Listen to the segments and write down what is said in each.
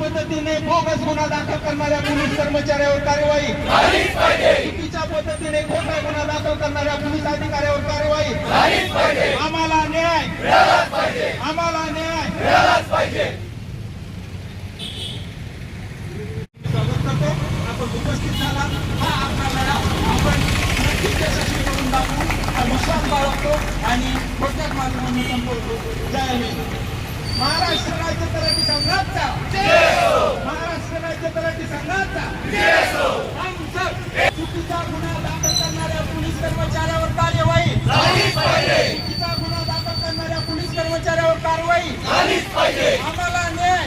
गुन्हा दाखल करणाऱ्या पोलीस कर्मचाऱ्यावर कारवाई. चुकीच्या पद्धतीने खोटा गुन्हा दाखल करणाऱ्या पोलीस अधिकाऱ्यावर कारवाई. आम्हाला न्याय. आम्हाला न्याय. आपण उपस्थित झाला. हा आपला लढा. आपण नक्कीच यशस्वी करून दाखवू. विश्वास बाळगतो आणि थोडक्यात म्हणणं संपवतो. जय महाराष्ट्र राज्य तलाठी संघाचा महाराष्ट्र राज्य तलाठी संघाचा हम सब चुकीचा गुन्हा दाखल करणाऱ्या पोलीस कर्मचाऱ्यावर कार्यवाही चुकीचा गुन्हा दाखल करणाऱ्या पोलीस कर्मचाऱ्यावर कारवाई आम्हाला न्याय.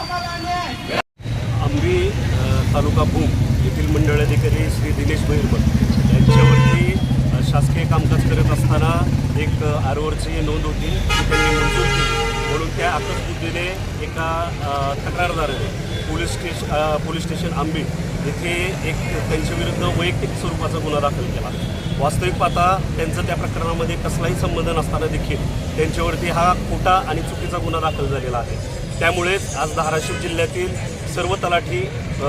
आम्हाला न्याय. आंबी तालुका भूम येथील मंडळाधिकारी श्री दिनेश भैरवत यांच्यावरती शासकीय कामकाज करत असताना एक आरोवरची नोंद होती. ती त्यांनी मंजूर केली. म्हणून त्या आकस्मिकतेने एका तक्रारदाराने पोलीस स्टेशन अ, पोलीस स्टेशन आंबी येथे एक त्यांच्याविरुद्ध वैयक्तिक स्वरूपाचा गुन्हा दाखल केला. वास्तविक पाहता त्यांचं त्या प्रकरणामध्ये कसलाही संबंध नसताना देखील त्यांच्यावरती हा खोटा आणि चुकीचा गुन्हा दाखल झालेला आहे. त्यामुळेच आज धाराशिव जिल्ह्यातील सर्व तलाठी अ,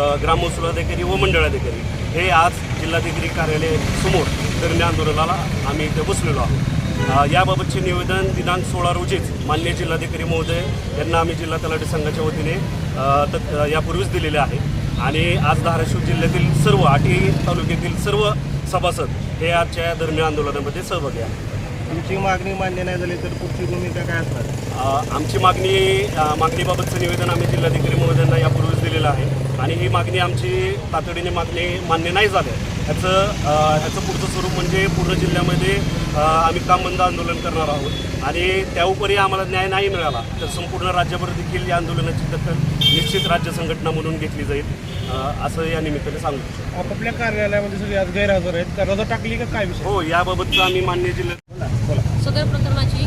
अधिकारी व मंडळाधिकारी हे आज जिल्हाधिकारी कार्यालय समोर धरणे आंदोलनाला आम्ही इथे बसलेलो आहोत. याबाबतचे निवेदन दिनांक सोळा रोजीच मान्य जिल्हाधिकारी महोदय यांना आम्ही जिल्हा तलाठी संघाच्या वतीने यापूर्वीच दिलेले आहे. आणि आज धाराशिव जिल्ह्यातील सर्व आटी तालुक्यातील सर्व सभासद हे आजच्या या धरणे आंदोलनामध्ये सहभागी आहेत. तुमची मागणी मान्य नाही झाली तर पुढची भूमिका काय असणार? आमची मागणी मागणीबाबतचं निवेदन आम्ही जिल्हाधिकारी महोदयांना यापूर्वीच दिलेलं आहे. आणि ही मागणी आमची तातडीने मागणी मान्य नाही झालं. ह्याचं ह्याचं पुढचं स्वरूप म्हणजे पूर्ण जिल्ह्यामध्ये आम्ही काम बंद आंदोलन करणार आहोत. आणि त्या उपरी आम्हाला न्याय नाही मिळाला तर संपूर्ण राज्यभर देखील या आंदोलनाची दखल निश्चित राज्य संघटना म्हणून घेतली जाईल असं या निमित्ताने सांगू इच्छितो. आपापल्या कार्यालयामध्ये सगळे आज गैरहजर आहेत. का रजा टाकली का काय विषय? हो याबाबतचं आम्ही मान्य जिल्हा बोला. बोला सदर प्रकरणाची